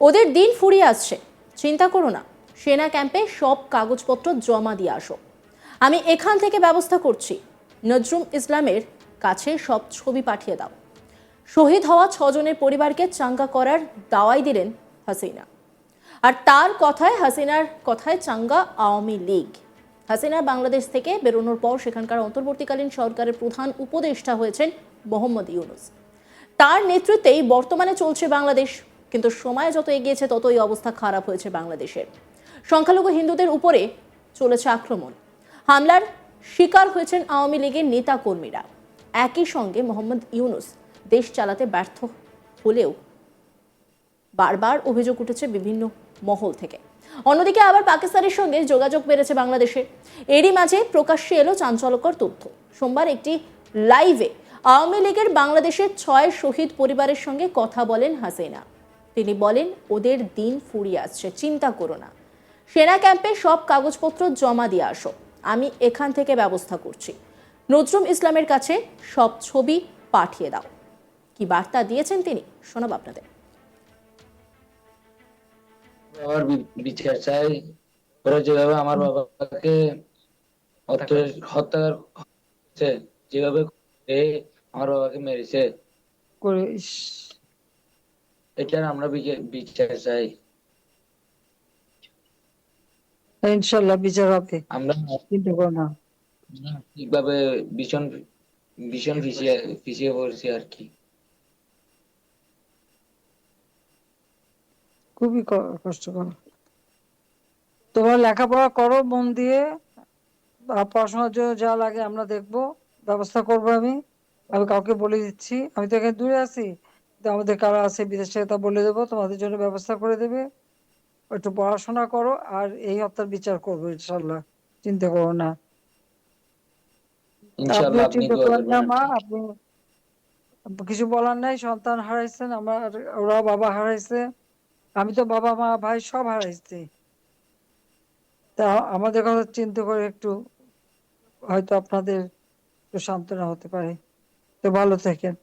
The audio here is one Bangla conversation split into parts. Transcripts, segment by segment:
ওদের দিন ফুরিয়ে আসছে। চিন্তা করো না, সেনা ক্যাম্পে সব কাগজপত্র জমা দিয়ে আসো। আমি এখান থেকে ব্যবস্থা করছি। নজরুম ইসলামের কাছে সব ছবি পাঠিয়ে দাও। শহীদ হওয়া ছজনের পরিবারকে চাঙ্গা করার দাওয়াই দিলেন হাসিনা। আর তার কথায়, হাসিনার কথায় চাঙ্গা আওয়ামী লীগ। হাসিনা বাংলাদেশ থেকে বেরোনোর পর সেখানকার অন্তর্বর্তীকালীন সরকারের প্রধান উপদেষ্টা হয়েছেন মোহাম্মদ ইউনুস। তার নেতৃত্বেই বর্তমানে চলছে বাংলাদেশ কিন্তু সময় যত এগিয়েছে, ততই অবস্থা খারাপ হয়েছে বাংলাদেশের। সংখ্যালঘু হিন্দুদের উপরে চলেছে আক্রমণ। হামলার শিকার হয়েছেন আওয়ামী লীগের নেতা কর্মীরা একই সঙ্গে মোহাম্মদ ইউনুস দেশ চালাতে ব্যর্থ হলেও বারবার অভিযোগ উঠেছে বিভিন্ন মহল থেকে। অন্যদিকে আবার পাকিস্তানের সঙ্গে যোগাযোগ বেড়েছে বাংলাদেশে এরই মাঝে প্রকাশ্যে এলো চাঞ্চল্যকর তথ্য। সোমবার একটি লাইভে আওয়ামী লীগের বাংলাদেশের ছয় শহীদ পরিবারের সঙ্গে কথা বলেন হাসিনা। তিনি বলেন ওদের দিন ফুরিয়ে আসছে চিন্তা করো না। সেনা ক্যাম্পে সব কাগজপত্র জমা দিয়ে আসো। আমি এখান থেকে ব্যবস্থা করছি। নজরুম ইসলামের কাছে সব ছবি পাঠিয়ে দাও। কি বার্তা দিয়েছেন তিনি? শোনাব আপনাদের। বাবার বিচার চাই। ওরা যেভাবে আমার বাবাকে হত্যা- যেভাবে আমার বাবাকে মেরেছে। এটার আমরা বিচার- চাই। ইনশাল্লাহ বিচার হবে। আমরা চিন্তা করো না। ঠিকভাবে ভীষণ ভীষণ পিছিয়ে পিছিয়ে পড়ছি আর কি। খুবই কষ্টকর। তোমার লেখাপড়া করো মন দিয়ে। পড়াশোনার জন্য যা লাগে আমরা দেখব। ব্যবস্থা করব আমি। আমি কাউকে বলে দিচ্ছি। আমি তো এখানে দূরে আছি। আমাদের কারা আছে বিদেশে তা বলে দেবো তোমাদের জন্য ব্যবস্থা করে দেবে। একটু পড়াশোনা করো আর এই হত্যার বিচার করব ইনশাল্লাহ চিন্তা করো না। আপনি কিছু বলার নাই সন্তান হারাইছেন আমার ওরা বাবা হারাইছে আমি তো বাবা মা ভাই সব হারাইছি। তা আমাদের কথা চিন্তা করে একটু হয়তো আপনাদের একটু সান্ত্বনা হতে পারে। তো ভালো থাকেন।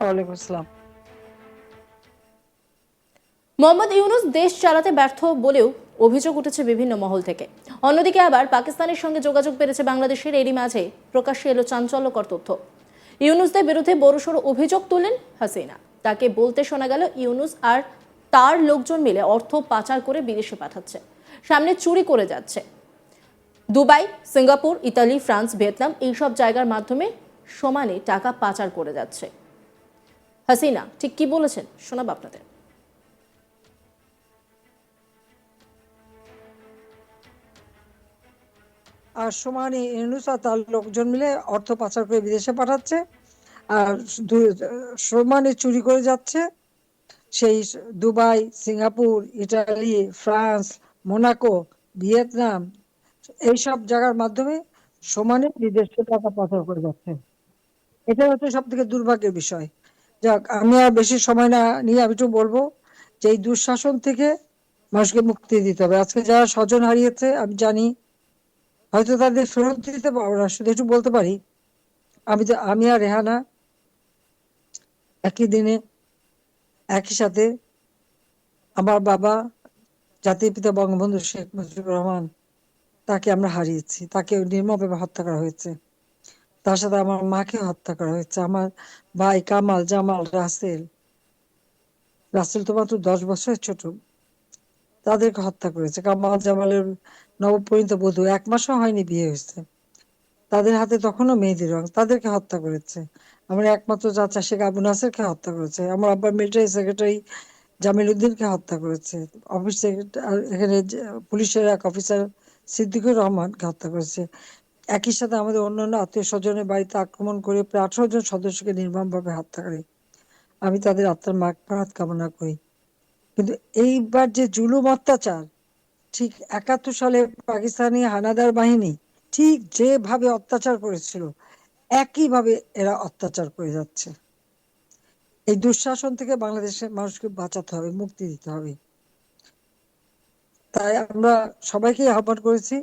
ওয়ালাইকুম আসসালাম। মোহাম্মদ ইউনুস দেশ চালাতে ব্যর্থ বলেও অভিযোগ উঠেছে বিভিন্ন মহল থেকে। অন্যদিকে আবার পাকিস্তানের সঙ্গে যোগাযোগ বেড়েছে বাংলাদেশের এরই মাঝে প্রকাশ্যে এলো চাঞ্চল্যকর তথ্য। ইউনুসদের বিরুদ্ধে বড়সড় অভিযোগ তুললেন হাসিনা। তাকে বলতে শোনা গেল ইউনুস আর তার লোকজন মিলে অর্থ পাচার করে বিদেশে পাঠাচ্ছে। সামনে চুরি করে যাচ্ছে। Dubai, Singapore, Italy, France, Vietnam এইসব জায়গার মাধ্যমে সমানে টাকা পাচার করে যাচ্ছে। হাসিনা, ঠিক কি বলেছেন? শোনাব আপনাদের। আর সমানে ইউনুস আর তার লোকজন মিলে অর্থ পাচার করে বিদেশে পাঠাচ্ছে। আর সমানে চুরি করে যাচ্ছে। সেই Dubai, Singapore Italy France, Monaco, Vietnam এইসব জায়গার মাধ্যমে সমানে বিদেশে টাকা পাচার করে যাচ্ছে। এটা হচ্ছে সব থেকে দুর্ভাগ্যের বিষয়। যাক, আমি আর বেশি সময় না নিয়ে আমি একটু বলব যে এই দুঃশাসন থেকে মানুষকে মুক্তি দিতে হবে। আজকে যারা স্বজন হারিয়েছে, আমি জানি, হয়তো তাদের ফেরত দিতে পারব না, শুধু একটু বলতে পারি, আমি তো আমি আর রেহানা একই দিনে, একই সাথে আমার বাবা, জাতির পিতা বঙ্গবন্ধু শেখ মুজিবুর রহমান তাকে আমরা হারিয়েছি। তাকে নির্মমভাবে হত্যা করা হয়েছে। তার সাথে আমার মাকে হত্যা করা হয়েছে। আমার ভাই কামাল জামাল রাসেল। রাসেল তো মাত্র দশ বছরের ছোট। তাদেরকে হত্যা করেছে। কামাল জামালের নবপরিণত বধূ এক মাসও হয়নি বিয়ে হয়েছে। তাদের হাতে তখনও মেহেদি রং। তাদেরকে হত্যা করেছে। আমার একমাত্র চাচা শেখ আবু নাসেরকে হত্যা করেছে। আমার আব্বার মিলিটারি সেক্রেটারি জামিল উদ্দিনকে হত্যা করেছে। অফিস সেক্রেটারি, এখানে পুলিশের এক অফিসার সিদ্দিকুর রহমানকে হত্যা করেছে। একই সাথে আমাদের অন্যান্য আত্মীয় স্বজনের বাড়িতে আক্রমণ করে প্রায় আঠারো জন সদস্যকে নির্মমভাবে হত্যা করে। আমি তাদের আত্মার মাগ কামনা করি। কিন্তু এইবার যে জুলুম অত্যাচার, ঠিক একাত্তর সালে পাকিস্তানি হানাদার বাহিনী ঠিক যেভাবে অত্যাচার করেছিল, একইভাবে এরা অত্যাচার করে যাচ্ছে। এই দুঃশাসন থেকে বাংলাদেশের মানুষকে বাঁচাতে হবে, মুক্তি দিতে হবে। তাই আমরা সবাইকে আহ্বান করেছি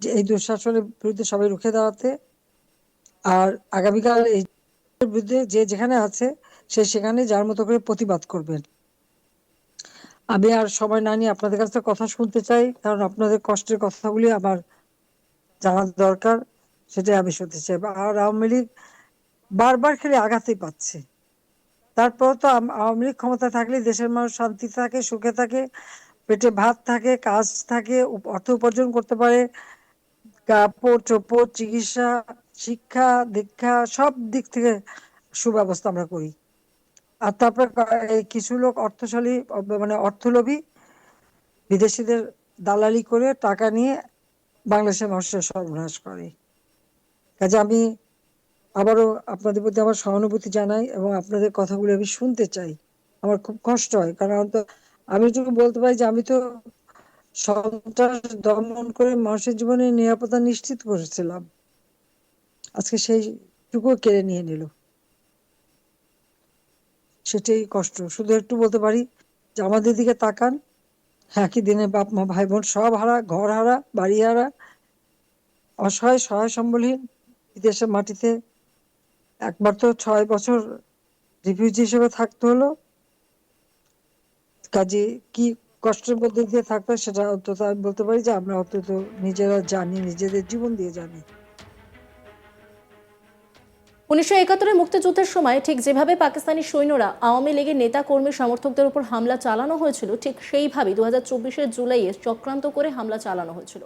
যে এই দুঃশাসনের বিরুদ্ধে সবাই রুখে দাঁড়াতে। আর আগামীকাল এই বিরুদ্ধে যে যেখানে আছে, সে সেখানে যার মতো করে প্রতিবাদ করবেন। আমি আর সময় না নিয়ে আপনাদের কাছে কথা শুনতে চাই, কারণ আপনাদের কষ্টের কথাগুলি আমার জানার দরকার, সেটাই আমি শুনতে চাই। আর আওয়ামী লীগ বারবার খেলে আঘাতই পাচ্ছে। তারপর তো আওয়ামী লীগ ক্ষমতা থাকলে দেশের মানুষ শান্তি থাকে, সুখে থাকে। পেটে ভাত থাকে, কাজ থাকে অর্থ উপার্জন করতে পারে, কাপড়, চোপড়, চিকিৎসা, শিক্ষা, দীক্ষা, সব দিক থেকে সুব্যবস্থা আমরা করি। আর তারপর কিছু লোক অর্থশালী মানে অর্থলোভী, বিদেশিদের দালালি করে টাকা নিয়ে বাংলাদেশের মানুষের সর্বনাশ করে। কাজে আমি আবারও আপনাদের প্রতি আমার সহানুভূতি জানাই এবং আপনাদের কথাগুলো আমি শুনতে চাই। আমার খুব কষ্ট হয়, কারণ তো আমি যদি বলতে পারি যে আমি তো সন্ত্রাস দমন করে মানুষের জীবনে নিরাপত্তা নিশ্চিত করেছিলাম। আজকে সেইটুকু কেড়ে নিয়ে নিল। সেটাই কষ্ট। শুধু একটু বলতে পারি যে আমাদের দিকে তাকান। একই দিনে বাপ, মা, ভাই, বোন সব হারা, ঘর হারা, বাড়ি হারা। অসহায়, সহায়, সম্বলহীন। বিদেশের মাটিতে একবার তো ছয় বছর রিফিউজি হিসেবে থাকতে হলো। কাজে কি কষ্টের মধ্যে দিয়ে হয় সেটা অন্তত আমি বলতে পারি যে আমরা অন্তত নিজেরা জানি, নিজেদের জীবন দিয়ে জানি। উনিশশো একাত্তরের মুক্তিযুদ্ধের সময় ঠিক যেভাবে পাকিস্তানি সৈন্যরা আওয়ামী লীগের নেতা কর্মী সমর্থকদের উপর হামলা চালানো হয়েছিল, ঠিক সেইভাবেই দু হাজার চব্বিশের জুলাইয়ে চক্রান্ত করে হামলা চালানো হয়েছিল।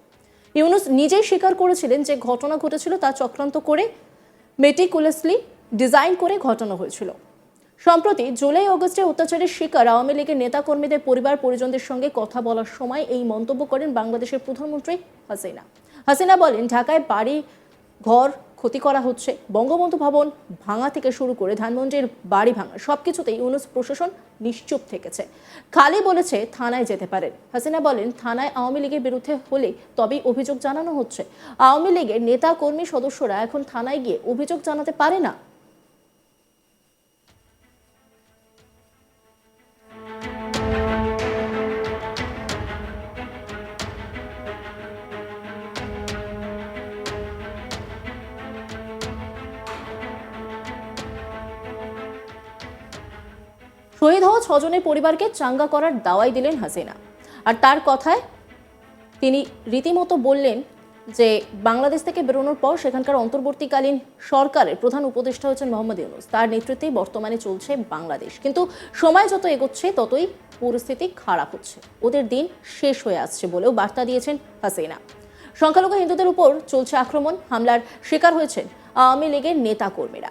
ইউনুস নিজেই স্বীকার করেছিলেন যে ঘটনা ঘটেছিল তা চক্রান্ত করে মেটিকুলাসলি ডিজাইন করে ঘটানো হয়েছিল। সম্প্রতি জুলাই অগস্টে অত্যাচারের শিকার আওয়ামী লীগের নেতাকর্মীদের পরিবার পরিজনদের সঙ্গে কথা বলার সময় এই মন্তব্য করেন বাংলাদেশের প্রধানমন্ত্রী হাসিনা। হাসিনা বলেন, ঢাকায় বাড়ি, ঘর, ক্ষতি করা হচ্ছে। বঙ্গবন্ধু ভবন ভাঙা থেকে শুরু করে ধানমন্ডির বাড়ি ভাঙা, সবকিছুতেই ইউনুস প্রশাসন নিশ্চুপ থেকেছে। খালি বলেছে থানায় যেতে পারেন। হাসিনা বলেন, থানায় আওয়ামী লীগের বিরুদ্ধে হলে তবেই অভিযোগ জানানো হচ্ছে। আওয়ামী লীগের নেতা কর্মী সদস্যরা এখন থানায় গিয়ে অভিযোগ জানাতে পারে না। ছজনের পরিবারকে চাঙ্গা করার দাওয়াই দিলেন হাসিনা। আর তার কথায় তিনি রীতিমতো বললেন যে, বাংলাদেশ থেকে বেরোনোর পর সেখানকার অন্তর্বর্তীকালীন সরকারের প্রধান উপদেষ্টা হচ্ছেন মোহাম্মদ ইউনুস। তার নেতৃত্বেই বর্তমানে চলছে বাংলাদেশ। কিন্তু সময় যত এগোচ্ছে, ততই পরিস্থিতি খারাপ হচ্ছে। ওদের দিন শেষ হয়ে আসছে বলেও বার্তা দিয়েছেন হাসিনা। সংখ্যালঘু হিন্দুদের উপর চলছে আক্রমণ। হামলার শিকার হয়েছেন আওয়ামী লীগের নেতাকর্মীরা।